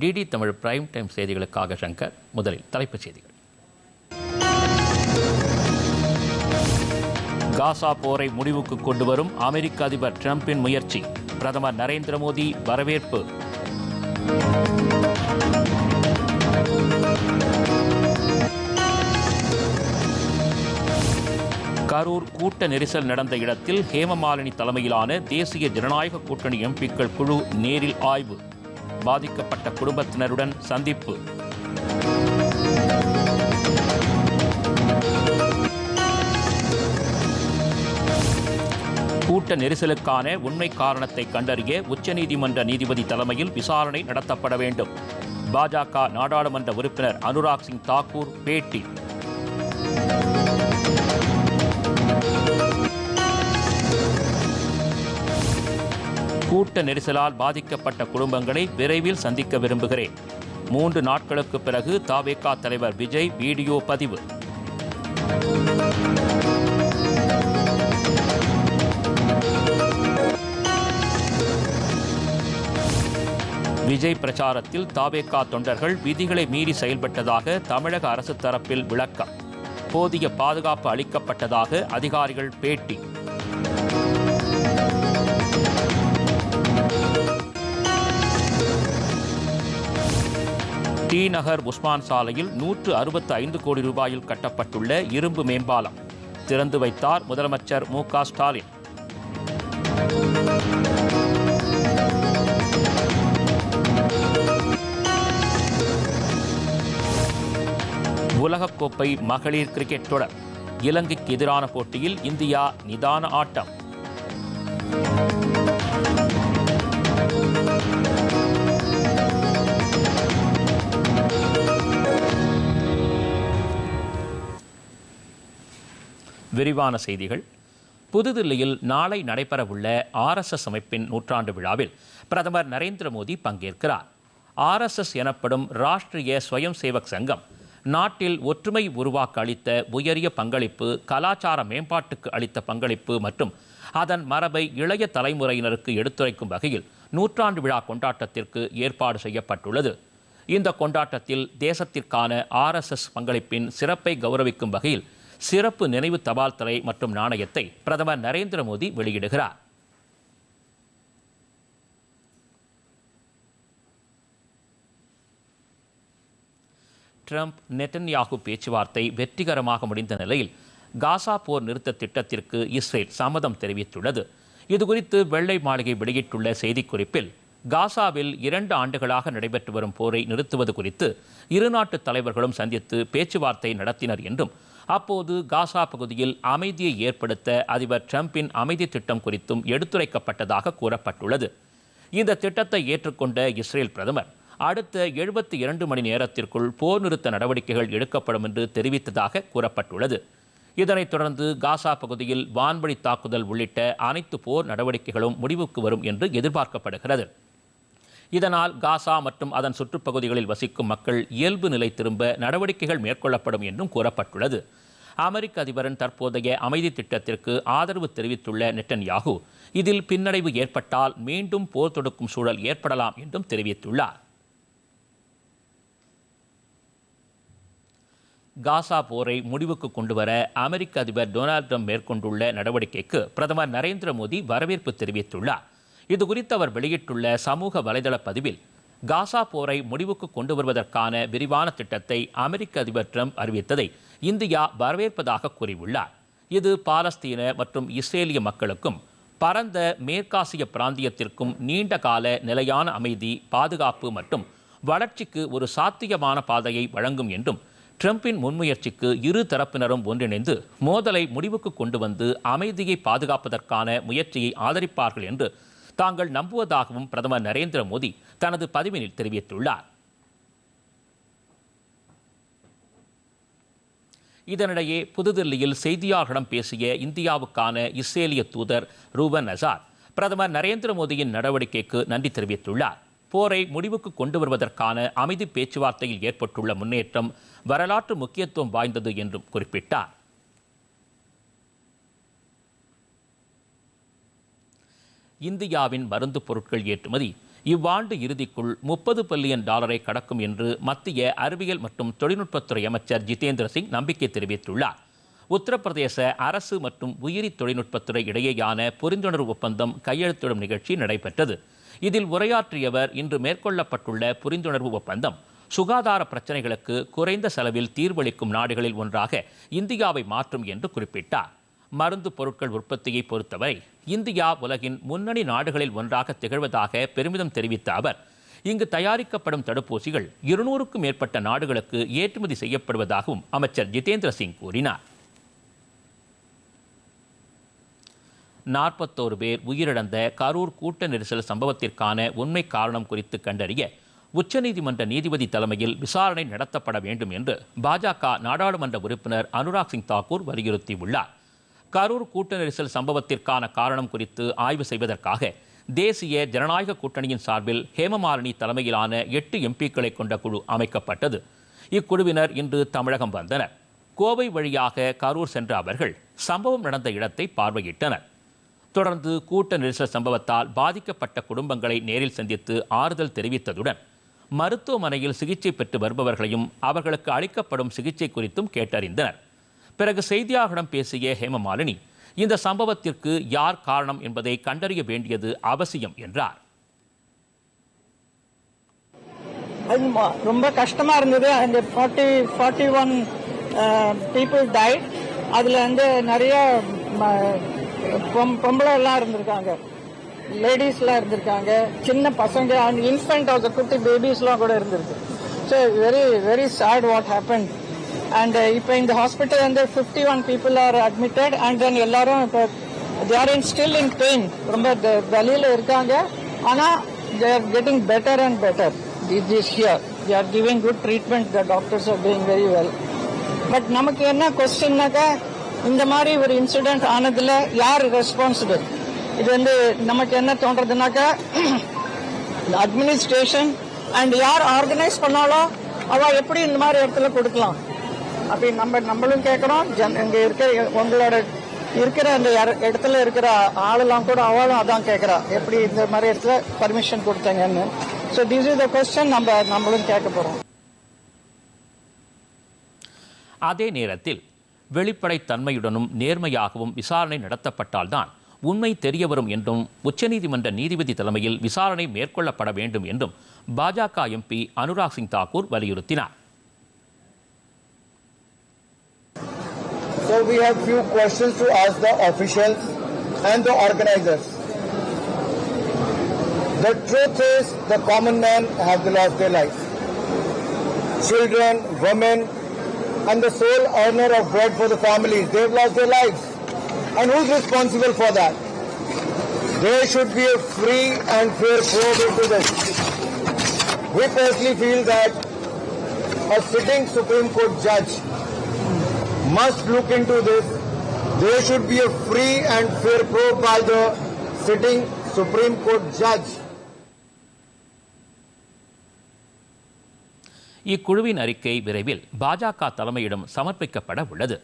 DD Tamil prime time செய்திகளுக்காக சங்கர் முதலில் தலைப்புச் செய்திகள். காசா போரை முடிவுக்கு கொண்டு வரும் அமெரிக்க அதிபர் டிரம்பின் முயற்சி பிரதமர் நரேந்திர மோடி வரவேற்பு. கரூர் கூட்ட நெரிசல் நடந்த இடத்தில் ஹேமமாலினி தலைமையிலான தேசிய ஜனநாயக கூட்டணி எம்பிக்கள் குழு நேரில் ஆய்வு. பாதிக்கப்பட்ட குடும்பத்தினருடன் சந்திப்பு. கூட்ட நெரிசலுக்கான உண்மை காரணத்தை கண்டறிய உச்சநீதிமன்ற நீதிபதி தலைமையில் விசாரணை நடத்தப்பட வேண்டும். பாஜக நாடாளுமன்ற உறுப்பினர் அனுராக் சிங் தாக்கூர் பேட்டி. கூட்ட நெரிசலால் பாதிக்கப்பட்ட குடும்பங்களை விரைவில் சந்திக்க விரும்புகிறேன். மூன்று நாட்களுக்கு பிறகு தாவேகா தலைவர் விஜய் வீடியோ பதிவு. விஜய் பிரச்சாரத்தில் தாவேகா தொண்டர்கள் விதிகளை மீறி செயல்பட்டதாக தமிழக அரசு தரப்பில் விளக்கம். போதிய பாதுகாப்பு அளிக்கப்பட்டதாக அதிகாரிகள் பேட்டி. டி நகர் உஸ்மான் சாலையில் நூற்று அறுபத்து ஐந்து கோடி ரூபாயில் கட்டப்பட்டுள்ள இரும்பு மேம்பாலம். திறந்து வைத்தார் முதலமைச்சர் மு க ஸ்டாலின். உலகக்கோப்பை மகளிர் கிரிக்கெட் தொடர். இலங்கைக்கு எதிரான போட்டியில் இந்தியா நிதான ஆட்டம். விரிவான செய்திகள். புதுதில்லியில் நாளை நடைபெறவுள்ள ஆர்எஸ்எஸ் அமைப்பின் நூற்றாண்டு விழாவில் பிரதமர் நரேந்திர மோடி பங்கேற்கிறார். ஆர்எஸ்எஸ் எனப்படும் ராஷ்டிரிய ஸ்வயம் சேவக் சங்கம் நாட்டில் ஒற்றுமை உருவாக்க அளித்த உயரிய பங்களிப்பு கலாச்சார மேம்பாட்டுக்கு அளித்த பங்களிப்பு மற்றும் அதன் மரபை இளைய தலைமுறையினருக்கு எடுத்துரைக்கும் வகையில் நூற்றாண்டு விழா கொண்டாட்டத்திற்கு ஏற்பாடு செய்யப்பட்டுள்ளது. இந்த கொண்டாட்டத்தில் தேசத்திற்கான ஆர்எஸ்எஸ் பங்களிப்பின் சிறப்பை கௌரவிக்கும் வகையில் சிறப்பு நினைவு தபால் தலை மற்றும் நாணயத்தை பிரதமர் நரேந்திர மோடி வெளியிடுகிறார். ட்ரம்ப் நெட்டன்யாகு பேச்சுவார்த்தை வெற்றிகரமாக முடிந்த நிலையில் காசா போர் நிறுத்த திட்டத்திற்கு இஸ்ரேல் சம்மதம் தெரிவித்துள்ளது. இதுகுறித்து வெள்ளை மாளிகை வெளியிட்டுள்ள செய்திக்குறிப்பில் காசாவில் இரண்டு ஆண்டுகளாக நடைபெற்று வரும் போரை நிறுத்துவது குறித்து இரு நாட்டு தலைவர்களும் சந்தித்து பேச்சுவார்த்தை நடத்தினர் என்றும் அப்போது காசா பகுதியில் அமைதியை ஏற்படுத்த அதிபர் டிரம்பின் அமைதி திட்டம் குறித்தும் எடுத்துரைக்கப்பட்டதாக கூறப்பட்டுள்ளது. இந்த திட்டத்தை ஏற்றுக்கொண்ட இஸ்ரேல் பிரதமர் அடுத்த எழுபத்தி இரண்டு மணி நேரத்திற்குள் போர் நிறுத்த நடவடிக்கைகள் எடுக்கப்படும் என்று தெரிவித்ததாக கூறப்பட்டுள்ளது. இதனைத் தொடர்ந்து காசா பகுதியில் வான்வழி தாக்குதல் உள்ளிட்ட அனைத்து போர் நடவடிக்கைகளும் முடிவுக்கு வரும் என்று எதிர்பார்க்கப்படுகிறது. இதனால் காசா மற்றும் அதன் சுற்றுப்பகுதிகளில் வசிக்கும் மக்கள் இயல்பு நிலை திரும்ப நடவடிக்கைகள் மேற்கொள்ளப்படும் என்றும் கூறப்பட்டுள்ளது. அமெரிக்க அதிபரின் தற்போதைய அமைதி திட்டத்திற்கு ஆதரவு தெரிவித்துள்ள நெட்டன்யாகு இதில் பின்னடைவு ஏற்பட்டால் மீண்டும் போர் தொடுக்கும் சூழல் ஏற்படலாம் என்றும் தெரிவித்துள்ளார். காசா போரை முடிவுக்கு கொண்டுவர அமெரிக்க அதிபர் டொனால்ட் ட்ரம்ப் மேற்கொண்டுள்ள நடவடிக்கைக்கு பிரதமர் நரேந்திர மோடி வரவேற்பு தெரிவித்துள்ளார். இதுகுறித்து அவர் வெளியிட்டுள்ள சமூக வலைதள பதிவில் காசா போரை முடிவுக்கு கொண்டு வருவதற்கான விரிவான திட்டத்தை அமெரிக்க அதிபர் ட்ரம்ப் அறிவித்ததை இந்தியா வரவேற்பதாக கூறியுள்ளார். இது பாலஸ்தீன மற்றும் இஸ்ரேலிய மக்களுக்கும் பரந்த மேற்காசிய பிராந்தியத்திற்கும் நீண்ட கால நிலையான அமைதி பாதுகாப்பு மற்றும் வளர்ச்சிக்கு ஒரு சாத்தியமான பாதையை வழங்கும் என்றும் ட்ரம்பின் முன்முயற்சிக்கு இரு தரப்பினரும் ஒன்றிணைந்து மோதலை முடிவுக்கு கொண்டு வந்து அமைதியை பாதுகாப்பதற்கான முயற்சியை ஆதரிப்பார்கள் என்று தாங்கள் நம்புவதாகவும் பிரதமர் நரேந்திர மோடி தனது பதிவினில் தெரிவித்துள்ளார். இதனிடையே புதுதில்லியில் செய்தியாளர்களிடம் பேசிய இந்தியாவுக்கான இஸ்ரேலிய தூதர் ரூபன் அசார் பிரதமர் நரேந்திர மோடியின் நடவடிக்கைக்கு நன்றி தெரிவித்துள்ளார். போரை முடிவுக்கு கொண்டு வருவதற்கான அமைதி பேச்சுவார்த்தையில் ஏற்பட்டுள்ள முன்னேற்றம் வரலாற்று முக்கியத்துவம் வாய்ந்தது என்றும் குறிப்பிட்டார். இந்தியாவின் மருந்து பொருட்கள் ஏற்றுமதி இவ்வாண்டு இறுதிக்குள் முப்பது பில்லியன் டாலரை கடக்கும் என்று மத்திய அறிவியல் மற்றும் தொழில்நுட்பத்துறை அமைச்சர் ஜிதேந்திர சிங் நம்பிக்கை தெரிவித்துள்ளார். உத்தரப்பிரதேச அரசு மற்றும் உயிரி தொழில்நுட்பத்துறை இடையேயான புரிந்துணர்வு ஒப்பந்தம் கையெழுத்திடும் நிகழ்ச்சி நடைபெற்றது. இதில் உரையாற்றியவர் இன்று மேற்கொள்ளப்பட்டுள்ள புரிந்துணர்வு ஒப்பந்தம் சுகாதார பிரச்சனைகளுக்கு குறைந்த செலவில் தீர்வளிக்கும் நாடுகளில் ஒன்றாக இந்தியாவை மாற்றும் என்று குறிப்பிட்டார். மருந்து பொருட்கள் உற்பத்தியை பொறுத்தவரை இந்தியா உலகின் முன்னணி நாடுகளில் ஒன்றாக திகழ்வதாக பெருமிதம் தெரிவித்த அவர் இங்கு தயாரிக்கப்படும் தடுப்பூசிகள் இருநூறுக்கும் மேற்பட்ட நாடுகளுக்கு ஏற்றுமதி செய்யப்படுவதாகவும் அமைச்சர் ஜிதேந்திர சிங் கூறினார். நாற்பத்தோரு பேர் உயிரிழந்த கரூர் கூட்ட நெரிசல் சம்பவத்திற்கான உண்மை காரணம் குறித்து கண்டறிய உச்சநீதிமன்ற நீதிபதி தலைமையில் விசாரணை நடத்தப்பட வேண்டும் என்று பாஜக நாடாளுமன்ற உறுப்பினர் அனுராக் சிங் தாக்கூர் வலியுறுத்தியுள்ளார். கரூர் கூட்ட நெரிசல் சம்பவத்திற்கான காரணம் குறித்து ஆய்வு செய்வதற்காக தேசிய ஜனநாயக கூட்டணியின் சார்பில் ஹேமமாலினி தலைமையிலான எட்டு எம்பிக்களை கொண்ட குழு அமைக்கப்பட்டது. இக்குழுவினர் இன்று தமிழகம் வந்தனர். கோவை வழியாக கரூர் சென்ற அவர்கள் சம்பவம் நடந்த இடத்தை பார்வையிட்டனர். தொடர்ந்து கூட்ட நெரிசல் சம்பவத்தால் பாதிக்கப்பட்ட குடும்பங்களை நேரில் சந்தித்து ஆறுதல் தெரிவித்ததுடன் மருத்துவமனையில் சிகிச்சை பெற்று வருபவர்களையும் அவர்களுக்கு அளிக்கப்படும் சிகிச்சை குறித்தும் கேட்டறிந்தனர். பிறகு செய்தியாளர்களிடம் பேசிய ஹேமமாலினி இந்த சம்பவத்திற்கு யார் காரணம் என்பதை கண்டறிய வேண்டியது அவசியம் என்றார். ரொம்ப கஷ்டமா இருந்தது. அந்த forty forty one people died அதுல வந்து நிறைய ம- பொம்- பொம்பளை எல்லாம் இருந்திருக்காங்க. லேடிஸ் எல்லாம் இருந்திருக்காங்க. சின்ன பசங்க அண்ட் இன்ஃபென்ட் ஆஃப் குட்டி பேபிஸ் எல்லாம் கூட இருந்திருக்கு. So very very sad what happen and uh, இப்போ இந்த ஹாஸ்பிட்டல் வந்து fifty one people are admitted and then எல்லாரும் இப்போ they in still in pain ரொம்ப த- இருக்காங்க. ஆனா they are getting better and better it is here they are giving good treatment the doctors are doing very well but நமக்கு என்ன கொஸ்டின்னாக்கா இந்த மாதிரி ஒரு இன்சிடென்ட் ஆனதுல யார் ரெஸ்பான்சிபிள் இது வந்து நமக்கு என்ன தோன்றதுனாக்கா அட்மினிஸ்ட்ரேஷன் அண்ட் யார் ஆர்கனைஸ் பண்ணாலும் அவ எப்படி இந்த மாதிரி இடத்துல கொடுக்கலாம்? அப்படி நம்ம நம்மளும் கேட்கிறோம். ஜன் இங்க இருக்கிற உங்களோட இருக்கிற அந்த இடத்துல இருக்கிற ஆளெல்லாம் கூட அவளும் அதான் கேட்கறா. எப்படி இந்த மாதிரி இடத்துல பர்மிஷன் கொடுத்தாங்கன்னு. So this is the question நம்ம நம்மளும் கேட்க போறோம். அதே நேரத்தில் வெளிப்படைத்தன்மையுடனும் நேர்மையாகவும் விசாரணை நடத்தப்பட்டால்தான் உண்மை தெரியவரும் என்றும் உச்சநீதிமன்ற நீதிபதி தலைமையில் விசாரணை மேற்கொள்ளப்பட வேண்டும் என்றும் பாஜக எம்பி அனுராக் சிங் தாக்கூர் வலியுறுத்தினார். So we have few questions to ask the officials and the organizers. The truth is the common man have lost their life. Children, women, and the sole earner of bread for the families, they've lost their lives. And who's responsible for that? There should be a free and fair probe into this. We personally feel that a sitting Supreme Court judge must look into this. There should be a free and fair probe by the sitting Supreme Court judge. இக்குழுவின் அறிக்கை விரைவில் பாஜக தலைமையிடம் சமர்ப்பிக்கப்பட உள்ளது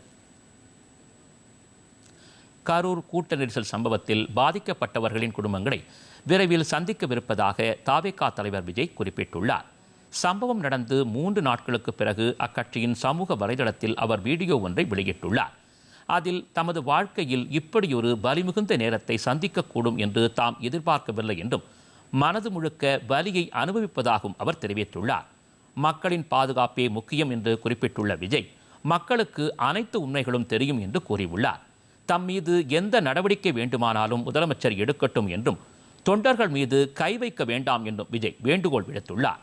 கரூர் கூட்ட நெரிசல் சம்பவத்தில் பாதிக்கப்பட்டவர்களின் குடும்பங்களை விரைவில் சந்திக்கவிருப்பதாக தாவேகா தலைவர் விஜய் குறிப்பிட்டுள்ளார் சம்பவம் நடந்து மூன்று நாட்களுக்கு பிறகு அக்கட்சியின் சமூக வலைதளத்தில் அவர் வீடியோ ஒன்றை வெளியிட்டுள்ளார். அதில் தமது வாழ்க்கையில் இப்படியொரு வலிமிகுந்த நேரத்தை சந்திக்கக்கூடும் என்று தாம் எதிர்பார்க்கவில்லை என்றும் மனது முழுக்க வலியை அனுபவிப்பதாகவும் அவர் தெரிவித்துள்ளார். மக்களின் பாதுகாப்பே முக்கியம் என்று குறிப்பிட்டுள்ள விஜய் மக்களுக்கு அனைத்து உண்மைகளும் தெரியும் என்று கூறியுள்ளார். தம் மீது எந்த நடவடிக்கை வேண்டுமானாலும் முதலமைச்சர் எடுக்கட்டும் என்றும் தொண்டர்கள் மீது கை வைக்க வேண்டாம் என்றும் விஜய் வேண்டுகோள் விடுத்துள்ளார்.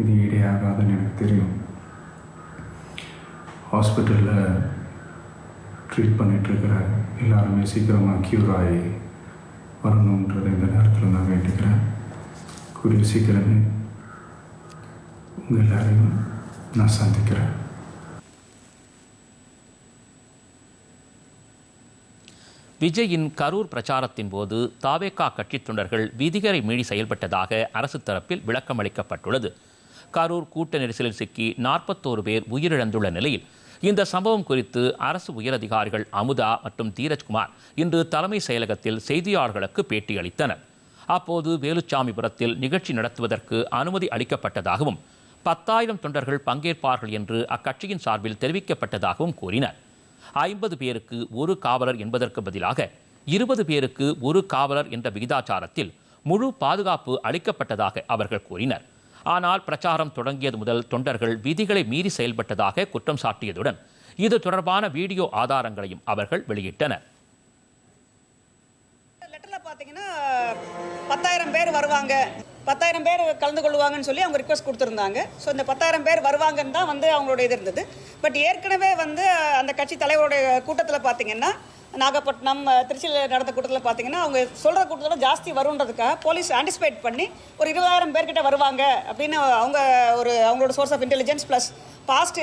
இது ஈடையாகாதுன்னு எனக்கு தெரியும். ஹாஸ்பிட்டலில் ட்ரீட் பண்ணிகிட்ருக்கிற எல்லாருமே சீக்கிரமாக க்யூர் ஆகி வரணுன்றதை இந்த நேரத்தில் நான் வேண்டிக்கிறேன். கூடிய சீக்கிரமே உங்கள் எல்லாரையும் நான் சந்திக்கிறேன். விஜயின் கரூர் பிரச்சாரத்தின் போது தாவேகா கட்சித் தொண்டர்கள் விதிகளை மீறி செயல்பட்டதாக அரசு தரப்பில் விளக்கம் அளிக்கப்பட்டுள்ளது கரூர் கூட்ட நெரிசலில் சிக்கி நாற்பத்தோரு பேர் உயிரிழந்துள்ள நிலையில் இந்த சம்பவம் குறித்து அரசு உயரதிகாரிகள் அமுதா மற்றும் தீரஜ்குமார் இன்று தலைமை செயலகத்தில் செய்தியாளர்களுக்கு பேட்டியளித்தனர் அப்போது வேலுச்சாமிபுரத்தில் நிகழ்ச்சி நடத்துவதற்கு அனுமதி அளிக்கப்பட்டதாகவும் பத்தாயிரம் தொண்டர்கள் பங்கேற்பார்கள் என்று அக்கட்சியின் சார்பில் தெரிவிக்கப்பட்டதாகவும் கூறினர். ஐம்பது பேருக்கு ஒரு காவலர் என்பதற்கு பதிலாக இருபது பேருக்கு ஒரு காவலர் என்ற விகிதாச்சாரத்தில் முழு பாதுகாப்பு அளிக்கப்பட்டதாக அவர்கள் கூறினர். ஆனால் பிரச்சாரம் தொடங்கியது முதல் தொண்டர்கள் விதிகளை மீறி செயல்பட்டதாக குற்றம் சாட்டியதுடன் இது தொடர்பான வீடியோ ஆதாரங்களையும் அவர்கள் வெளியிட்டனர். பத்தாயிரம் பேர் வருவாங்க. பத்தாயிரம் பேர் கலந்து கொள்வாங்கன்னு சொல்லி அவங்க ரிக்வஸ்ட் கொடுத்துருந்தாங்க. ஸோ இந்த பத்தாயிரம் பேர் வருவாங்கன்னு தான் வந்து அவங்களோட இது இருந்தது. பட் ஏற்கனவே வந்து அந்த கட்சி தலைவருடைய கூட்டத்தில் பார்த்தீங்கன்னா நாகப்பட்டினம் திருச்சியில் நடந்த கூட்டத்தில் பார்த்தீங்கன்னா அவங்க சொல்கிற கூட்டத்தில் ஜாஸ்தி வருன்றதுக்காக போலீஸ் ஆன்டிசிபேட் பண்ணி ஒரு இருபதாயிரம் பேர்கிட்ட வருவாங்க அப்படின்னு அவங்க ஒரு அவங்களோட source of intelligence plus past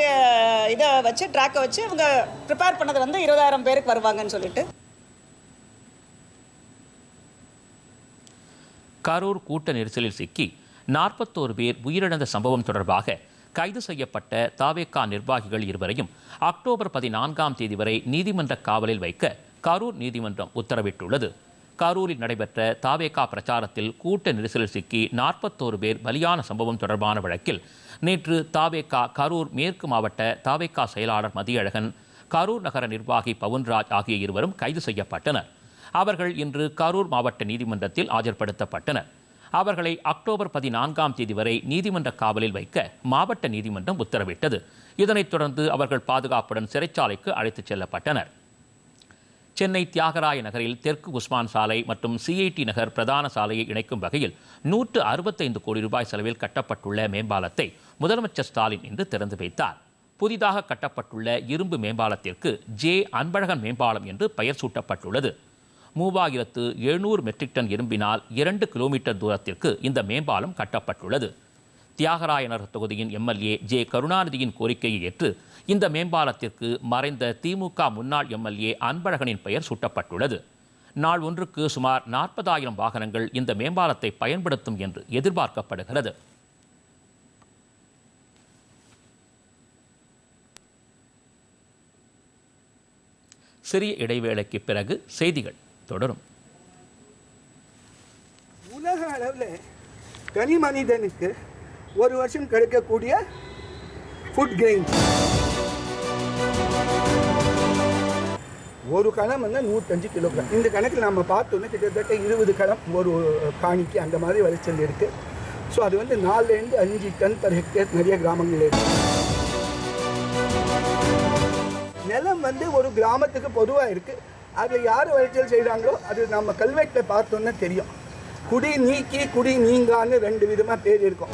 இதை வச்சு ட்ராக்கை வச்சு அவங்க ப்ரிப்பேர் பண்ணது வந்து இருபதாயிரம் பேருக்கு வருவாங்கன்னு சொல்லிட்டு. கரூர் கூட்ட நெரிசலில் சிக்கி நாற்பத்தோரு பேர் உயிரிழந்த சம்பவம் தொடர்பாக கைது செய்யப்பட்ட தாவேக்கா நிர்வாகிகள் இருவரையும் அக்டோபர் பதினான்காம் தேதி வரை நீதிமன்ற காவலில் வைக்க கரூர் நீதிமன்றம் உத்தரவிட்டுள்ளது. கரூரில் நடைபெற்ற தாவேகா பிரச்சாரத்தில் கூட்ட நெரிசலில் சிக்கி நாற்பத்தோரு பேர் பலியான சம்பவம் தொடர்பான வழக்கில் நேற்று தாவேகா கரூர் மேற்கு மாவட்ட தாவேகா செயலாளர் மதியழகன் கரூர் நகர நிர்வாகி பவுன்ராஜ் ஆகிய இருவரும் கைது செய்யப்பட்டனர். அவர்கள் இன்று கரூர் மாவட்ட நீதிமன்றத்தில் ஆஜர்படுத்தப்பட்டனர். அவர்களை அக்டோபர் பதினான்காம் தேதி வரை நீதிமன்ற காவலில் வைக்க மாவட்ட நீதிமன்றம் உத்தரவிட்டது. இதனைத் தொடர்ந்து அவர்கள் பாதுகாப்புடன் சிறைச்சாலைக்கு அழைத்துச் செல்லப்பட்டனர். சென்னை தியாகராய நகரில் தெற்கு உஸ்மான் சாலை மற்றும் சிஐடி நகர் பிரதான சாலையை இணைக்கும் வகையில் நூற்று அறுபத்தைந்து கோடி ரூபாய் செலவில் கட்டப்பட்டுள்ள மேம்பாலத்தை முதலமைச்சர் ஸ்டாலின் இன்று திறந்து வைத்தார். புதிதாக கட்டப்பட்டுள்ள இரும்பு மேம்பாலத்திற்கு ஜே அன்பழகன் மேம்பாலம் என்று பெயர் சூட்டப்பட்டுள்ளது. மூவாயிரத்து எழுநூறு மெட்ரிக் டன் இரும்பினால் இரண்டு கிலோமீட்டர் தூரத்திற்கு இந்த மேம்பாலம் கட்டப்பட்டுள்ளது. தியாகராயனர் தொகுதியின் எம்எல்ஏ ஜே கருணாநிதியின் கோரிக்கையை ஏற்று இந்த மேம்பாலத்திற்கு மறைந்த திமுக முன்னாள் எம்எல்ஏ அன்பழகனின் பெயர் சூட்டப்பட்டுள்ளது. நாள் ஒன்றுக்கு சுமார் நாற்பதாயிரம் வாகனங்கள் இந்த மேம்பாலத்தை பயன்படுத்தும் என்று எதிர்பார்க்கப்படுகிறது. சிறிய இடைவேளைக்கு பிறகு செய்திகள். தொடரும். உலக அளவில் தனி மனிதனுக்கு ஒரு வருஷம் கிடைக்கக்கூடிய ஃபுட் கிரெயின் ஒரு கணம் வந்து நூற்றஞ்சு கிலோகிராம் இந்த கணக்கில் நம்ம பார்த்தோன்னா கிட்டத்தட்ட இருபது கணம் ஒரு காணிக்கு அந்த மாதிரி விளைச்சல் இருக்குது ஸோ அது வந்து நாலுலேருந்து அஞ்சு டன் பர் ஹெக்டேர் நிறைய கிராமங்கள் இருக்குது நிலம் வந்து ஒரு கிராமத்துக்கு பொதுவாக இருக்குது அதில் யார் விளைச்சல் செய்கிறாங்களோ அது நம்ம கல்வெட்டில் பார்த்தோன்னே தெரியும். குடி நீக்கி குடி நீங்கான்னு ரெண்டு விதமாக பேர் இருக்கும்.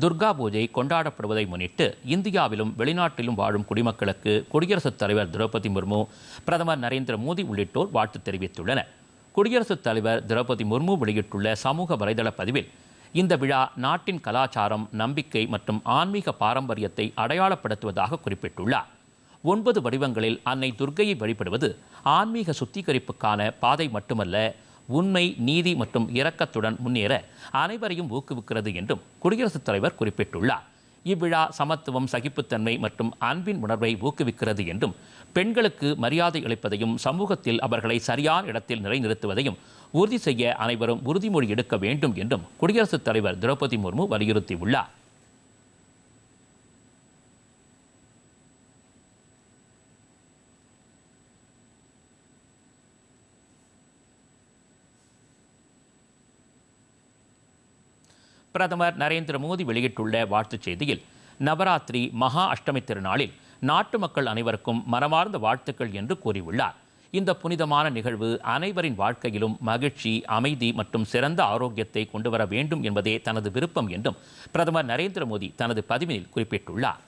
துர்கா பூஜை கொண்டாடப்படுவதை முன்னிட்டு இந்தியாவிலும் வெளிநாட்டிலும் வாழும் குடிமக்களுக்கு குடியரசுத் தலைவர் திரௌபதி முர்மு பிரதமர் நரேந்திர மோடி உள்ளிட்டோர் வாழ்த்து தெரிவித்துள்ளனர். குடியரசுத் தலைவர் திரௌபதி முர்மு வெளியிட்டுள்ள சமூக வலைதள பதிவில் இந்த விழா நாட்டின் கலாச்சாரம் நம்பிக்கை மற்றும் ஆன்மீக பாரம்பரியத்தை அடையாளப்படுத்துவதாக குறிப்பிட்டுள்ளார். ஒன்பது வடிவங்களில் அன்னை துர்க்கையை வழிபடுவது ஆன்மீக சுத்திகரிப்புக்கான பாதை மட்டுமல்ல உண்மை நீதி மற்றும் இரக்கத்துடன் முன்னேற அனைவரையும் ஊக்குவிக்கிறது என்றும் குடியரசுத் தலைவர் குறிப்பிட்டுள்ளார். இவ்விழா சமத்துவம் சகிப்புத்தன்மை மற்றும் அன்பின் உணர்வை ஊக்குவிக்கிறது என்றும் பெண்களுக்கு மரியாதை அளிப்பதையும் சமூகத்தில் அவர்களை சரியான இடத்தில் நிலைநிறுத்துவதையும் உறுதி செய்ய அனைவரும் உறுதிமொழி எடுக்க வேண்டும் என்றும் குடியரசுத் தலைவர் திரௌபதி முர்மு வலியுறுத்தியுள்ளார். பிரதமர் நரேந்திர மோடி வெளியிட்டுள்ள வாழ்த்துச் செய்தியில் நவராத்திரி மகா அஷ்டமி திருநாளில் நாட்டு மக்கள் அனைவருக்கும் மனமார்ந்த வாழ்த்துக்கள் என்று கூறியுள்ளார். இந்த புனிதமான நிகழ்வு அனைவரின் வாழ்க்கையிலும் மகிழ்ச்சி அமைதி மற்றும் சிறந்த ஆரோக்கியத்தை கொண்டுவர வேண்டும் என்பதே தனது விருப்பம் என்றும் பிரதமர் நரேந்திர மோடி தனது பதிவினில் குறிப்பிட்டுள்ளார்.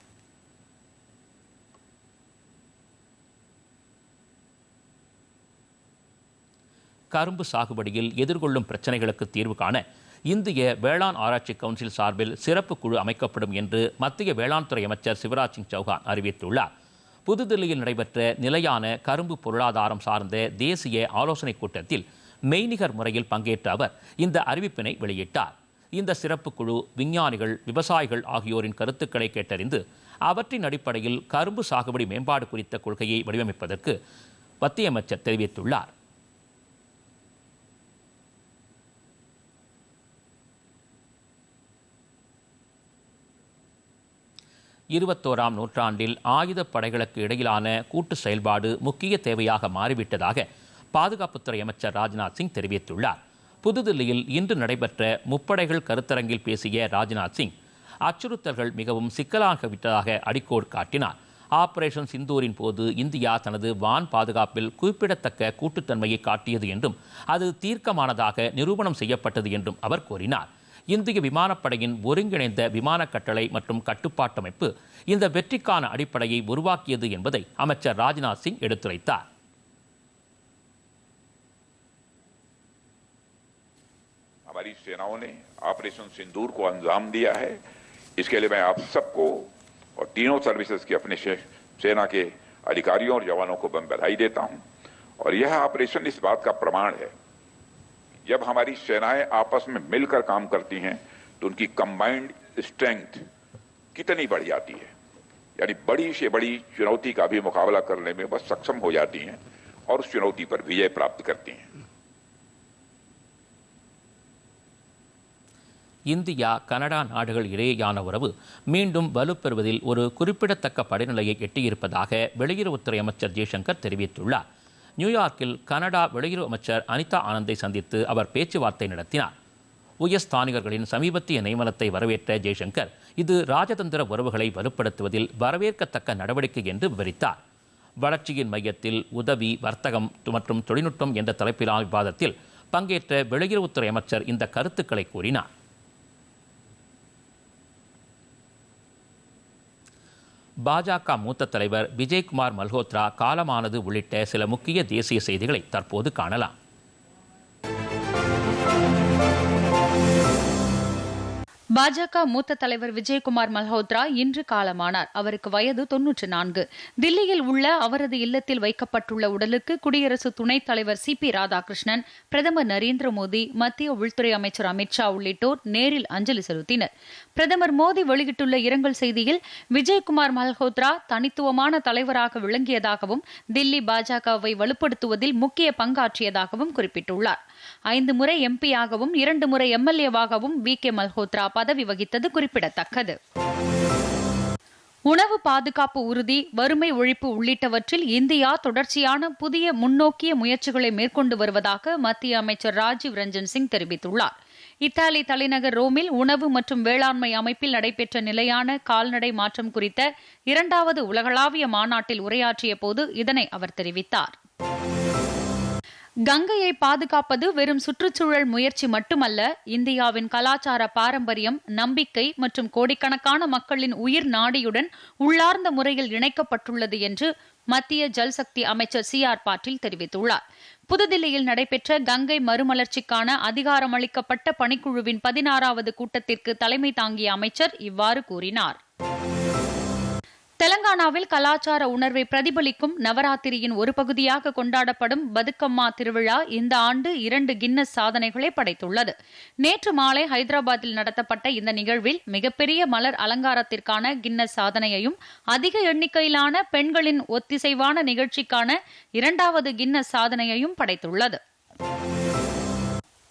கரும்பு சாகுபடியில் எதிர்கொள்ளும் பிரச்சனைகளுக்கு தீர்வு காண இந்திய வேளாண் ஆராய்ச்சி கவுன்சில் சார்பில் சிறப்பு குழு அமைக்கப்படும் என்று மத்திய வேளாண் துறை அமைச்சர் சிவராஜ் சிங் சௌஹான் அறிவித்துள்ளார். புதுதில்லியில் நடைபெற்ற நிலையான கரும்பு பொருளாதாரம் சார்ந்த தேசிய ஆலோசனைக் கூட்டத்தில் மெய்நிகர் முறையில் பங்கேற்ற அவர் இந்த அறிவிப்பினை வெளியிட்டார். இந்த சிறப்பு குழு விஞ்ஞானிகள் விவசாயிகள் ஆகியோரின் கருத்துக்களை கேட்டறிந்து அவற்றின் அடிப்படையில் கரும்பு சாகுபடி மேம்பாடு குறித்த கொள்கையை வடிவமைப்பதற்கு மத்திய அமைச்சர் தெரிவித்துள்ளார். இருபத்தோராம் நூற்றாண்டில் ஆயுதப் படைகளுக்கு இடையிலான கூட்டு செயல்பாடு முக்கிய தேவையாக மாறிவிட்டதாக பாதுகாப்புத்துறை அமைச்சர் ராஜ்நாத் சிங் தெரிவித்துள்ளார். புதுதில்லியில் இன்று நடைபெற்ற முப்படைகள் கருத்தரங்கில் பேசிய ராஜ்நாத் சிங் அச்சுறுத்தல்கள் மிகவும் சிக்கலாகிவிட்டதாக அடிக்கோடு காட்டினார். ஆபரேஷன் சிந்தூரின் போது இந்தியா தனது வான் பாதுகாப்பில் குறிப்பிடத்தக்க கூட்டுத்தன்மையை காட்டியது என்றும் அது தீர்க்கமானதாக நிரூபணம் செய்யப்பட்டது என்றும் அவர் கூறினார். இந்திய விமானப்படையின் ஒருங்கிணைந்த விமான கட்டளை மற்றும் கட்டுப்பாட்டமைப்பு இந்த வெற்றிக்கான அடிப்படையை உருவாக்கியது என்பதை அமைச்சர் ராஜ்நாத் சிங் எடுத்துரைத்தார் हमारी सेनाओं ने ऑपरेशन सिंदूर को अंजाम दिया है इसके लिए मैं आप सबको और तीनों सर्विसेज के अपने से- सेना के अधिकारियों और जवानों को मैं बधाई देता हूं और यह ऑपरेशन इस बात का प्रमाण है जब हमारी सेनाएं आपस में मिलकर काम करती हैं तो उनकी कंबाइंड स्ट्रेंथ कितनी बढ़ जाती है यानी बड़ी से बड़ी चुनौती का भी मुकाबला करने में वह सक्षम हो जाती हैं और उस चुनौती पर विजय प्राप्त करती हैं இந்தியா கனடா நாடுகள் இடையேயான உறவு மீண்டும் வலுப்பெறுவதில் ஒரு குறிப்பிடத்தக்க படிநிலையை எட்டியிருப்பதாக வெளியுறவுத்துறை அமைச்சர் ஜெய்சங்கர் தெரிவித்துள்ளார் நியூயார்க்கில் கனடா வெளியுறவு அமைச்சர் அனிதா ஆனந்தை சந்தித்து அவர் பேச்சுவார்த்தை நடத்தினார். உயர்ஸ்தானிகர்களின் சமீபத்திய நியமனத்தை வரவேற்ற ஜெய்சங்கர் இது ராஜதந்திர உறவுகளை வலுப்படுத்துவதில் வரவேற்கத்தக்க நடவடிக்கை என்று விவரித்தார். வளர்ச்சியின் மையத்தில் உதவி வர்த்தகம் மற்றும் தொழில்நுட்பம் என்ற தலைப்பிலான விவாதத்தில் பங்கேற்ற வெளியுறவுத்துறை அமைச்சர் இந்த கருத்துக்களை கூறினார். பாஜக மூத்த தலைவர் விஜய்குமார் மல்ஹோத்ரா காலமானது உள்ளிட்ட சில முக்கிய தேசிய செய்திகளை தற்போது காணலாம். பாஜக மூத்த தலைவர் விஜயகுமார் மல்ஹோத்ரா இன்று காலமானார். அவருக்கு வயது தொன்னூற்று நான்கு. தில்லியில் உள்ள அவரது இல்லத்தில் வைக்கப்பட்டுள்ள உடலுக்கு குடியரசு துணைத் தலைவர் சி பி ராதாகிருஷ்ணன் பிரதமர் நரேந்திர மோடி மத்திய உள்துறை அமைச்சர் அமித்ஷா உள்ளிட்டோர் நேரில் அஞ்சலி செலுத்தினர். பிரதமர் மோடி வெளியிட்டுள்ள இரங்கல் செய்தியில் விஜயகுமார் மல்ஹோத்ரா தனித்துவமான தலைவராக விளங்கியதாகவும் தில்லி பாஜகவை வலுப்படுத்துவதில் முக்கிய பங்காற்றியதாகவும் குறிப்பிட்டுள்ளார். ஐந்து முறை எம்பியாகவும் இரண்டு முறை எம்எல்ஏவாகவும் வி கே மல்ஹோத்ரா பதவி வகித்தது குறிப்பிடத்தக்கது. உணவு பாதுகாப்பு உறுதி வறுமை ஒழிப்பு உள்ளிட்டவற்றில் இந்தியா தொடர்ச்சியான புதிய முன்னோக்கிய முயற்சிகளை மேற்கொண்டு வருவதாக மத்திய அமைச்சர் ராஜீவ் ரஞ்சன் சிங் தெரிவித்துள்ளார். இத்தாலி தலைநகர் ரோமில் உணவு மற்றும் வேளாண்மை அமைப்பில் நடைபெற்ற நிலையான கால்நடை மாற்றம் குறித்த இரண்டாவது உலகளாவிய மாநாட்டில் உரையாற்றிய போது இதனை அவர் தெரிவித்தார். கங்கையை பாதுகாப்பது வெறும் சுற்றுச்சூழல் முயற்சி மட்டுமல்ல இந்தியாவின் கலாச்சார பாரம்பரியம் நம்பிக்கை மற்றும் கோடிக்கணக்கான மக்களின் உயிர் நாடியுடன் உள்ளார்ந்த முறையில் இணைக்கப்பட்டுள்ளது என்று மத்திய ஜல்சக்தி அமைச்சர் சி ஆர் பாட்டீல் தெரிவித்துள்ளார். புதுதில்லியில் நடைபெற்ற கங்கை மறுமலர்ச்சிக்கான அதிகாரமளிக்கப்பட்ட பணிக்குழுவின் பதினாறாவது கூட்டத்திற்கு தலைமை தாங்கிய அமைச்சர் இவ்வாறு கூறினார். தெலங்கானாவில் கலாச்சார உணர்வை பிரதிபலிக்கும் நவராத்திரியின் ஒரு பகுதியாக கொண்டாடப்படும் பதுக்கம்மா திருவிழா இந்த ஆண்டு இரண்டு கின்னஸ் சாதனைகளை படைத்துள்ளது. நேற்று மாலை ஹைதராபாத்தில் நடத்தப்பட்ட இந்த நிகழ்வில் மிகப்பெரிய மலர் அலங்காரத்திற்கான கின்னஸ் சாதனையையும் அதிக எண்ணிக்கையிலான பெண்களின் ஒத்திசைவான நிகழ்ச்சிக்கான இரண்டாவது கின்னஸ் சாதனையையும் படைத்துள்ளது.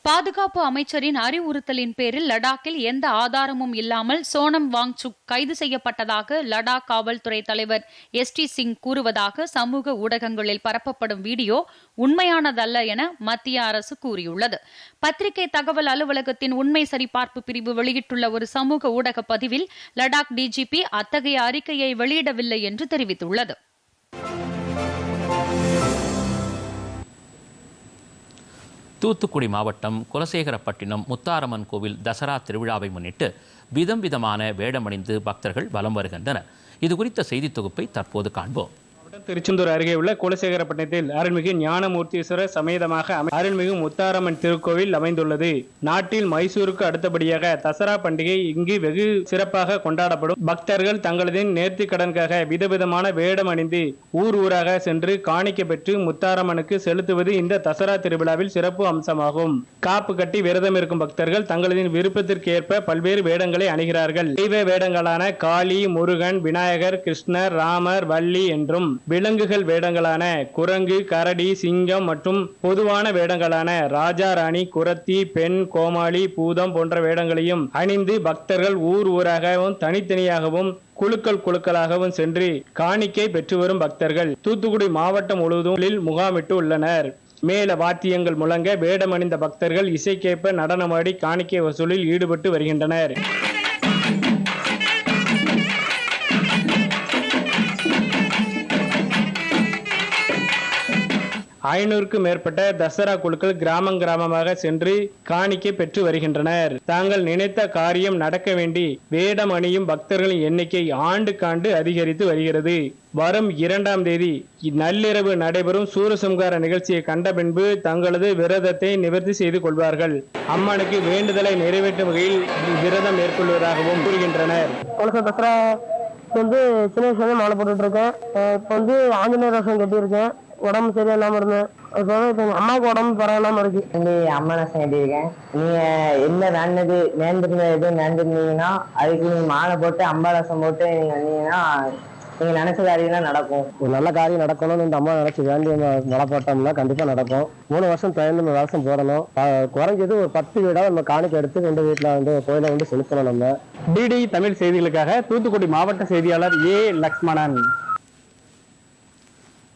பாதுகாப்பு அமைச்சரின் அறிவுறுத்தலின் பேரில் லடாக்கில் எந்த ஆதாரமும் இல்லாமல் சோனம் வாங்சுக் கைது செய்யப்பட்டதாக லடாக் காவல்துறை தலைவர் எஸ் டி சிங் கூறுவதாக சமூக ஊடகங்களில் பரப்பப்படும் வீடியோ உண்மையானதல்ல என மத்திய அரசு கூறியுள்ளது. பத்திரிகை தகவல் அலுவலகத்தின் உண்மை சரிபார்ப்பு பிரிவு வெளியிட்டுள்ள ஒரு சமூக ஊடக பதிவில் லடாக் டிஜிபி அத்தகைய அறிக்கையை வெளியிடவில்லை என்று தெரிவித்துள்ளது. தூத்துக்குடி மாவட்டம் குலசேகரப்பட்டினம் முத்தாரம்மன் கோவில் தசரா திருவிழாவை முன்னிட்டு விதம் விதமான வேடமணிந்து பக்தர்கள் வலம் வருகின்றனர். இது குறித்த செய்தி தொகுப்பை தற்போது காண்போம். திருச்செந்தூர் அருகே உள்ள குலசேகரப்பட்டினத்தில் அருள்மிகு ஞானமூர்த்தீஸ்வரர் சமேதமாக அருள்மிகு முத்தாரம்மன் திருக்கோவில் அமைந்துள்ளது. நாட்டில் மைசூருக்கு அடுத்தபடியாக தசரா பண்டிகை இங்கு வெகு சிறப்பாக கொண்டாடப்படும். பக்தர்கள் தங்களது நேர்த்தி கடனுக்காக விதவிதமான வேடம் அணிந்து ஊர் ஊராக சென்று காணிக்க பெற்று முத்தாரம்மனுக்கு செலுத்துவது இந்த தசரா திருவிழாவில் சிறப்பு அம்சமாகும். காப்பு கட்டி விரதம் இருக்கும் பக்தர்கள் தங்களது விருப்பத்திற்கு ஏற்ப பல்வேறு வேடங்களை அணிகிறார்கள். தெய்வ வேடங்களான காளி முருகன் விநாயகர் கிருஷ்ணர் ராமர் வள்ளி என்றும் விலங்குகள் வேடங்களான குரங்கு கரடி சிங்கம் மற்றும் பொதுவான வேடங்களான ராஜா ராணி குரத்தி பெண் கோமாளி பூதம் போன்ற வேடங்களையும் அணிந்து பக்தர்கள் ஊர் ஊராகவும் தனித்தனியாகவும் குழுக்கள் குழுக்களாகவும் சென்று காணிக்கை பெற்று வரும் பக்தர்கள் தூத்துக்குடி மாவட்டம் முழுவதும் முகாமிட்டு உள்ளனர். மேல வாத்தியங்கள் முழங்க வேடமணிந்த பக்தர்கள் இசைக்கேற்ப நடனமாடி காணிக்கை வசூலில் ஈடுபட்டு வருகின்றனர். ஐநூறுக்கும் மேற்பட்ட தசரா குழுக்கள் கிராமம் கிராமமாக சென்று காணிக்கை பெற்று வருகின்றனர். தாங்கள் நினைத்த காரியம் நடக்க வேண்டி வேடம் அணியும் பக்தர்களின் எண்ணிக்கை ஆண்டுக்காண்டு அதிகரித்து வருகிறது. வரும் இரண்டாம் தேதி நள்ளிரவு நடைபெறும் சூரசம்கார நிகழ்ச்சியை கண்ட பின்பு தங்களது விரதத்தை நிவர்த்தி செய்து கொள்வார்கள். அம்மனுக்கு வேண்டுதலை நிறைவேற்றும் வகையில் விரதம் மேற்கொள்வதாகவும் கூறுகின்றனர். வந்து சின்ன வயசுல மாலை போட்டுட்டு இருக்கேன். இப்போ வந்து ஆஞ்சநேயர் வேஷம் கட்டியிருக்கேன். உடம்பு சரியில்லாம இருந்தேன். அதுக்காக இப்போ எங்க அம்மாவுக்கு உடம்பு பரவாயில்லாம இருக்கு. வந்து அம்மா நான் கட்டியிருக்கேன் நீங்க என்ன வேண்டது நேர்ந்திருந்த எதுவும் நேர்ந்திருந்தீங்கன்னா அதுக்கு நீங்க மாலை போட்டு அம்பாலசம் போட்டு நீங்க வந்தீங்கன்னா நீங்க நினைச்ச காரியம்லாம் நடக்கும். ஒரு நல்ல காரியம் நடக்கணும்னு இந்த அம்மா நினைச்சு வேண்டிய மழை போட்டோம்னா கண்டிப்பா நடக்கும். மூணு வருஷம் தொடர்ந்து நம்ம வேஷம் போடணும் குறைஞ்சது ஒரு பத்து வீடா நம்ம காணிக்கை எடுத்து கொண்டு வீட்டுல வந்து கோயில வந்து செலுத்தணும் நம்ம. டிடி தமிழ் செய்திகளுக்காக தூத்துக்குடி மாவட்ட செய்தியாளர் ஏ லக்ஷ்மணன்.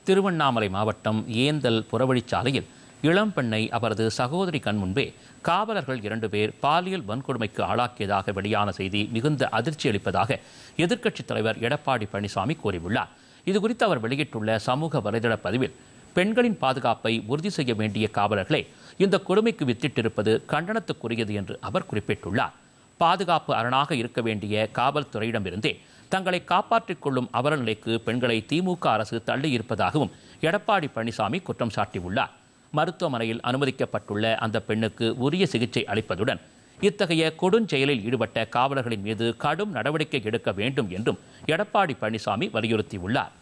திருவண்ணாமலை மாவட்டம் ஏந்தல் புறவழிச்சாலையில் இளம்பெண்ணை அவரது சகோதரி கண் முன்பே காவலர்கள் இரண்டு பேர் பாலியல் வன்கொடுமைக்கு ஆளாக்கியதாக வெளியான செய்தி மிகுந்த அதிர்ச்சி அளிப்பதாக எதிர்க்கட்சித் தலைவர் எடப்பாடி பழனிசாமி கூறியுள்ளார். இதுகுறித்து அவர் வெளியிட்டுள்ள சமூக வலைதள பதிவில் பெண்களின் பாதுகாப்பை உறுதி செய்ய வேண்டிய காவலர்களே இந்த கொடுமைக்கு வித்திட்டிருப்பது கண்டனத்துக்குரியது என்று அவர் குறிப்பிட்டுள்ளார். பாதுகாப்பு அரணாக இருக்க வேண்டிய காவல்துறையிடமிருந்தே தங்களை காப்பாற்றிக் கொள்ளும் அவலநிலைக்கு பெண்களை திமுக அரசு தள்ளியிருப்பதாகவும் எடப்பாடி பழனிசாமி குற்றம் சாட்டியுள்ளார். மருத்துவமனையில் அனுமதிக்கப்பட்டுள்ள அந்த பெண்ணுக்கு உரிய சிகிச்சை அளிப்பதுடன் இத்தகைய கொடுஞ்செயலில் ஈடுபட்ட காவலர்களின் மீது கடும் நடவடிக்கை எடுக்க வேண்டும் என்றும் எடப்பாடி பழனிசாமி வலியுறுத்தியுள்ளார்.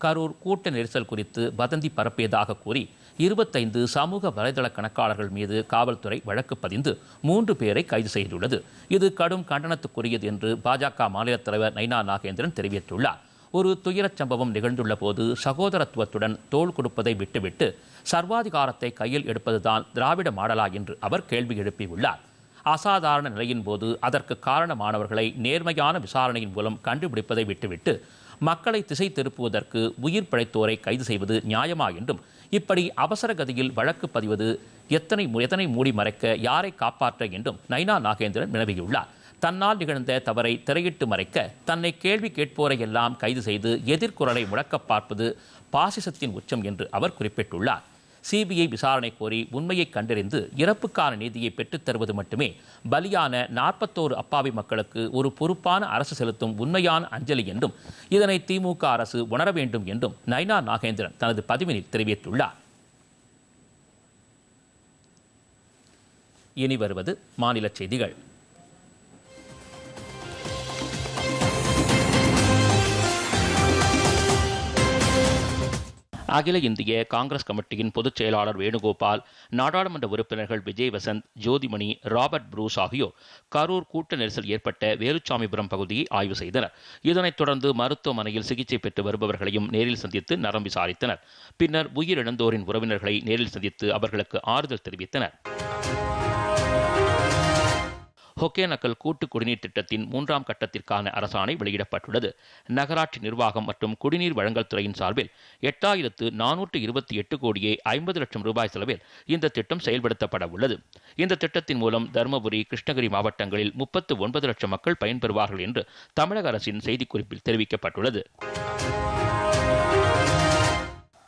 கரூர் கூட்ட நெரிசல் குறித்து வதந்தி பரப்பியதாக கூறி இருபத்தைந்து சமூக வலைதள கணக்காளர்கள் மீது காவல்துறை வழக்கு பதிந்து மூன்று பேரை கைது செய்துள்ளது. இது கடும் கண்டனத்துக்குரியது என்று பாஜக மாநில தலைவர் நைனா நாகேந்திரன் தெரிவித்துள்ளார். ஒரு துயரச் சம்பவம் நிகழ்ந்துள்ள போது சகோதரத்துவத்துடன் தோள் கொடுப்பதை விட்டுவிட்டு சர்வாதிகாரத்தை கையில் எடுப்பதுதான் திராவிட மாடலா என்று அவர் கேள்வி எழுப்பியுள்ளார். அசாதாரண நிலையின் போது அதற்கு காரணமானவர்களை நேர்மையான விசாரணையின் மூலம் கண்டுபிடிப்பதை விட்டுவிட்டு மக்களை திசை திருப்புவதற்கு உயிர் பிழைத்தோரை கைது செய்வது நியாயமா என்றும் இப்படி அவசர கதியில் வழக்கு பதிவது எத்தனை எத்தனை மூடி மறைக்க யாரை காப்பாற்ற என்றும் நைனா நாகேந்திரன் வினவியுள்ளார். தன்னால் நிகழ்ந்த தவறை திரையிட்டு மறைக்க தன்னை கேள்வி கேட்போரை எல்லாம் கைது செய்து எதிர்குரலை முழக்க பார்ப்பது பாசிசத்தின் உச்சம் என்று அவர் குறிப்பிட்டுள்ளார். சிபிஐ விசாரணை கோரி உண்மையை கண்டறிந்து இறப்புக்கான நீதியை பெற்றுத் தருவது மட்டுமே. பலியான நாற்பத்தோரு அப்பாவி மக்களுக்கு ஒரு பொறுப்பான அரசு செலுத்தும் உண்மையான அஞ்சலி என்றும் இதனை திமுக அரசு உணர வேண்டும் என்றும் நைனா நாகேந்திரன் தனது பதிவினில் தெரிவித்துள்ளார். இனி வருவது மாநில செய்திகள். அகில இந்திய காங்கிரஸ் கமிட்டியின் பொதுச் செயலாளர் வேணுகோபால் நாடாளுமன்ற உறுப்பினர்கள் விஜய் வசந்த் ஜோதிமணி ராபர்ட் ப்ரூஸ் ஆகியோர் கரூர் கூட்ட நெரிசல் ஏற்பட்ட வேலுச்சாமிபுரம் பகுதியை ஆய்வு செய்தனர். இதனைத் தொடர்ந்து மருத்துவமனையில் சிகிச்சை பெற்று வருபவர்களையும் நேரில் சந்தித்து நலம் விசாரித்தனர். பின்னர் உயிரிழந்தோரின் உறவினர்களை நேரில் சந்தித்து அவர்களுக்கு ஆறுதல் தெரிவித்தனர். ஒகேனக்கல் கூட்டு குடிநீர் திட்டத்தின் மூன்றாம் கட்டத்திற்கான அரசாணை வெளியிடப்பட்டுள்ளது. நகராட்சி நிர்வாகம் மற்றும் குடிநீர் வழங்கல் துறையின் சார்பில் எட்டாயிரத்து நானூற்று இருபத்தி எட்டு கோடியே ஐம்பது லட்சம் ரூபாய் செலவில் இந்த திட்டம் செயல்படுத்தப்பட உள்ளது. இந்த திட்டத்தின் மூலம் தருமபுரி கிருஷ்ணகிரி மாவட்டங்களில் முப்பத்து ஒன்பது லட்சம் மக்கள் பயன்பெறுவார்கள் என்று தமிழக அரசின் செய்திக்குறிப்பில் தெரிவிக்கப்பட்டுள்ளது.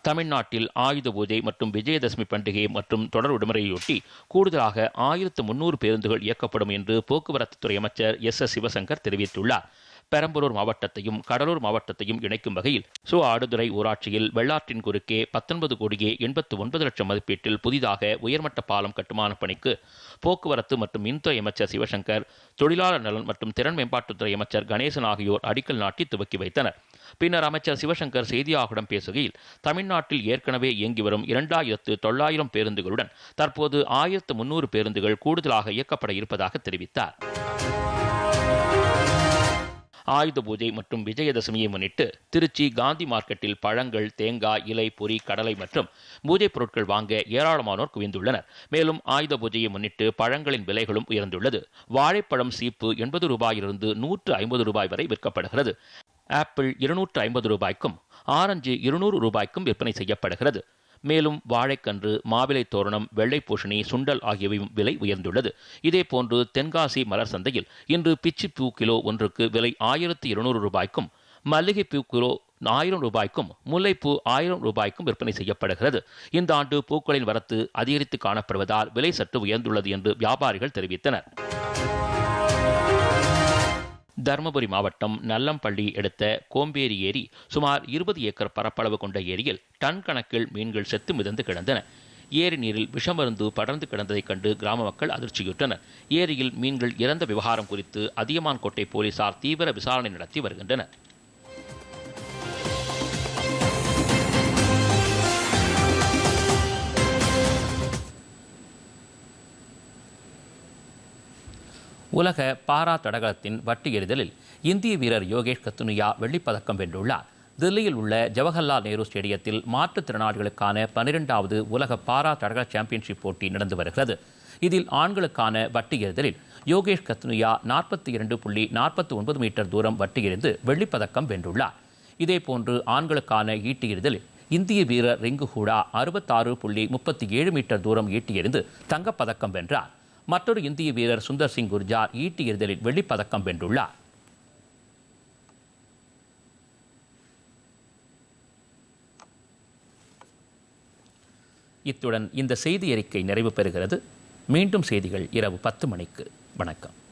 தமிழ்நாட்டில் ஆயுத பூஜை மற்றும் விஜயதசமி பண்டிகை மற்றும் தொடர் விடுமுறையொட்டி கூடுதலாக ஆயிரத்து முன்னூறு பேருந்துகள் இயக்கப்படும் என்று போக்குவரத்துத்துறை அமைச்சர் எஸ் எஸ் சிவசங்கர் தெரிவித்துள்ளார். பெரம்பலூர் மாவட்டத்தையும் கடலூர் மாவட்டத்தையும் இணைக்கும் வகையில் சு ஆடுதுறை ஊராட்சியில் வெள்ளாற்றின் குறுக்கே பத்தொன்பது கோடியே எண்பத்து ஒன்பது லட்சம் மதிப்பீட்டில் புதிதாக உயர்மட்ட பாலம் கட்டுமான பணிக்கு போக்குவரத்து மற்றும் மின்துறை அமைச்சர் சிவசங்கர் தொழிலாளர் நலன் மற்றும் திறன் மேம்பாட்டுத்துறை அமைச்சர் கணேசன் ஆகியோர் அடிக்கல் நாட்டி துவக்கி வைத்தனர். பின்னர் அமைச்சர் சிவசங்கர் செய்தியாளர்களிடம் பேசுகையில் தமிழ்நாட்டில் ஏற்கனவே இயங்கி வரும் இரண்டாயிரத்து தொள்ளாயிரம் பேருந்துகளுடன் தற்போது ஆயிரத்து முன்னூறு பேருந்துகள் கூடுதலாக இயக்கப்பட இருப்பதாக தெரிவித்தார். ஆயுத பூஜை மற்றும் விஜயதசமியை முன்னிட்டு திருச்சி காந்தி மார்க்கெட்டில் பழங்கள் தேங்காய் இலை பொறி கடலை மற்றும் பூஜை பொருட்கள் வாங்க ஏராளமானோர் குவிந்துள்ளனர். மேலும் ஆயுத பூஜையை முன்னிட்டு பழங்களின் விலைகளும் உயர்ந்துள்ளது. வாழைப்பழம் சீப்பு எண்பது ரூபாயிலிருந்து நூற்று ஐம்பது ரூபாய் வரை விற்கப்படுகிறது. ஆப்பிள் இருநூற்று ஐம்பது ரூபாய்க்கும் ஆரஞ்சு இருநூறு ரூபாய்க்கும் விற்பனை செய்யப்படுகிறது. மேலும் வாழைக்கன்று மாவிலை தோரணம் வெள்ளை சுண்டல் ஆகியவையும் விலை உயர்ந்துள்ளது. இதேபோன்று தென்காசி மலர் சந்தையில் இன்று பிச்சி பூ கிலோ ஒன்றுக்கு விலை ஆயிரத்தி இருநூறு ரூபாய்க்கும் மல்லிகைப்பூ கிலோ ஆயிரம் ரூபாய்க்கும் முல்லைப்பூ ஆயிரம் ரூபாய்க்கும் விற்பனை செய்யப்படுகிறது. இந்த ஆண்டு பூக்களின் வரத்து அதிகரித்து காணப்படுவதால் விலை சற்று உயர்ந்துள்ளது என்று வியாபாரிகள் தெரிவித்தனர். தருமபுரி மாவட்டம் நல்லம்பள்ளி எடுத்த கோம்பேரி ஏரி சுமார் இருபது ஏக்கர் பரப்பளவு கொண்ட ஏரியில் டன் கணக்கில் மீன்கள் செத்து மிதந்து கிடந்தன. ஏரி நீரில் விஷமருந்து படர்ந்து கிடந்ததைக் கண்டு கிராம மக்கள் அதிர்ச்சியுற்றனர் ஏரியில் மீன்கள் இறந்த விவகாரம் குறித்து அதியமான்கோட்டை போலீசார் தீவிர விசாரணை நடத்தி வருகின்றனர். உலக பாரா தடகளத்தின் வட்டு எறிதலில் இந்திய வீரர் யோகேஷ் கத்துனியா வெள்ளிப்பதக்கம் வென்றுள்ளார். தில்லியில் உள்ள ஜவஹர்லால் நேரு ஸ்டேடியத்தில் மாற்றுத்திறனாளிகளுக்கான பனிரெண்டாவது உலக பாரா தடகள சாம்பியன்ஷிப் போட்டி நடந்து வருகிறது. இதில் ஆண்களுக்கான வட்டு எறிதலில் யோகேஷ் கத்னுயா நாற்பத்தி இரண்டு புள்ளி நாற்பத்தி ஒன்பது மீட்டர் தூரம் வட்டு எறிந்து வெள்ளிப்பதக்கம் வென்றுள்ளார். இதேபோன்று ஆண்களுக்கான ஈட்டி எறிதலில் இந்திய வீரர் ரிங்கு ஹூடா அறுபத்தாறு புள்ளி முப்பத்தி ஏழு மீட்டர் தூரம் ஈட்டி எறிந்து தங்கப்பதக்கம் வென்றார். மற்றொரு இந்திய வீரர் சுந்தர் சிங் குர்ஜார் ஈட்டி எறிதலில் வெள்ளிப்பதக்கம் வென்றுள்ளார். இத்துடன் இந்த செய்தி அறிக்கை நிறைவு பெறுகிறது. மீண்டும் செய்திகள் இரவு பத்து மணிக்கு. வணக்கம்.